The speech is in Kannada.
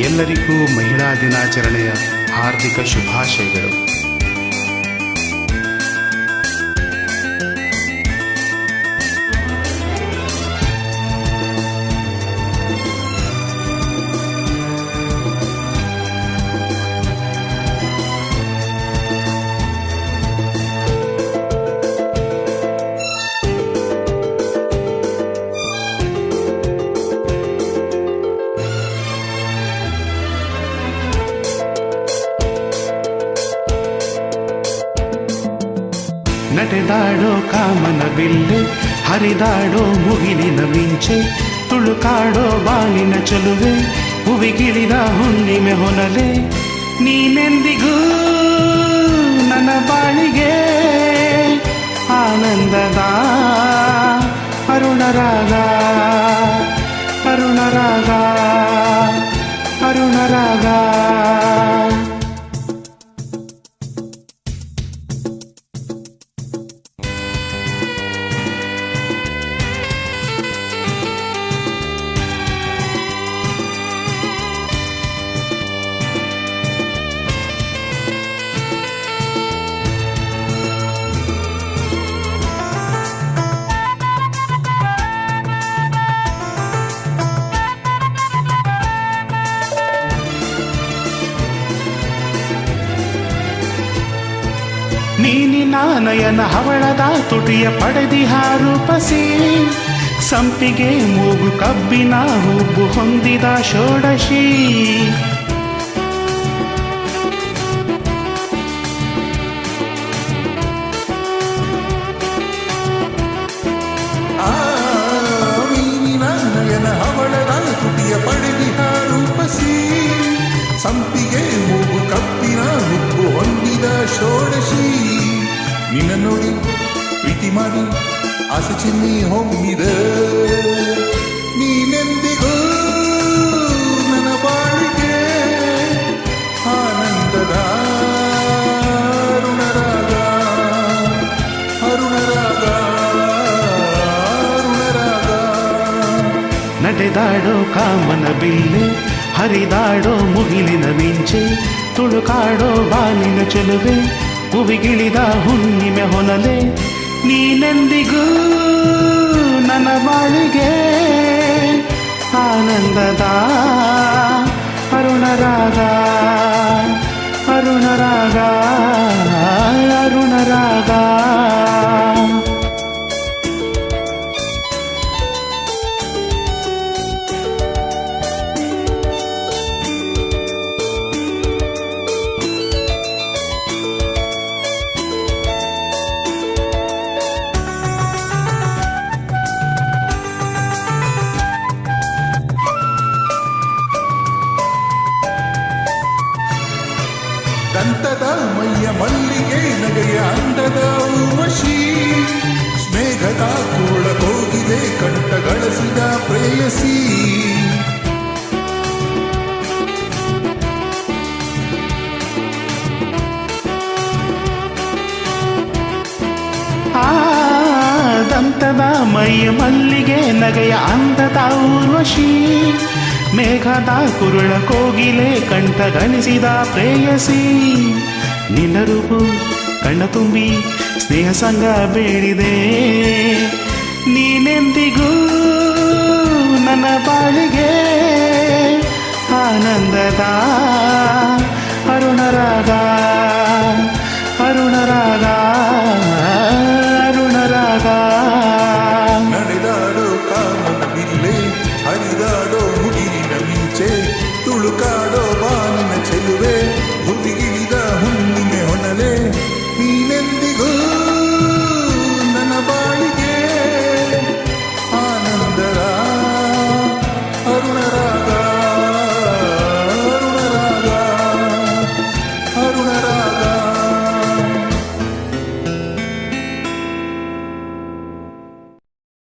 ಎಲ್ಲರಿಗೂ ಮಹಿಳಾ ದಿನಾಚರಣೆಯ ಹಾರ್ದಿಕ ಶುಭಾಶಯಗಳು. ನಡೆದಾಡೋ ಕಾಮನ ಬಿಲ್ಲೆ ಹರಿದಾಡೋ ಮುಗಿಲಿನ ಮಿಂಚೆ ತುಳುಕಾಡೋ ಬಾನಿನ ಚಲುವೆ ಹುವಿಗಿಳಿದ ಹುಣ್ಣಿಮೆ ಹೊನಲೆ ನೀನೆಂದಿಗೂ ನನ್ನ ಬಾಳಿಗೆ ನೀನಿನ ನಯನ ಹವಳದ ತುಟಿಯ ಪಡೆದಿಹ ರೂಪಸಿ ಸಂಪಿಗೆ ಮೂಗು ಕಬ್ಬಿನ ಹೂಬು ಹೊಂದಿದ ಷೋಡಶಿ. ಸಂಪಿಗೆ ಮೂಗು ಕಪ್ಪಿನ ಹುಬ್ಬು ಹೊಂದಿದ ಷೋಡಶಿ. ನಿನ್ನ ನೋಡಿ ಪ್ರೀತಿ ಮಾಡಿ ಆಸೆ ಚಿನ್ನಿ ಹೊಮ್ಮಿದ ನೀನೆಂದಿಗೂ ನನ್ನ ಬಾಳಿಗೆ ಆನಂದದ ಅರುಣರಾಗ ಅರುಣರಾಗ ಅರುಣರಾಗ ನಡೆದಾಡೋ ಕಾಮನ ಬಿಲ್ಲೆ ಹರಿದಾಡೋ ಮುಗಿಲಿನ ಮಿಂಚೆ ತುಳುಕಾಡೋ ಬಾಲಿನ ಚೆಲುವೆ ಹುವಿಗಿಳಿದ ಹುಣ್ಣಿಮೆ ಹೊನಲೆ ನೀನೆಂದಿಗೂ ನನ್ನ ಬಾಳಿಗೆ ಆನಂದದ ಅರುಣರಾಗ ದಂತದ ಮೈಯ ಮಲ್ಲಿಗೆ ನಗೆಯ ಅಂತದ ಊರ್ವಶಿ ಮೇಘದ ಕುರುಳ ಕೋಗಿಲೆ ಕಂಠ ಗಣಿಸಿದ ಪ್ರೇಯಸಿ. ನಿನ್ನ ರೂಪು ಕಣ್ಣ ತುಂಬಿ ಸ್ನೇಹ ಸಂಗ ಬೇಡಿದೆ. ನೀನೆಂದಿಗೂ ನನ್ನ ಬಾಳಿಗೆ ಆನಂದದ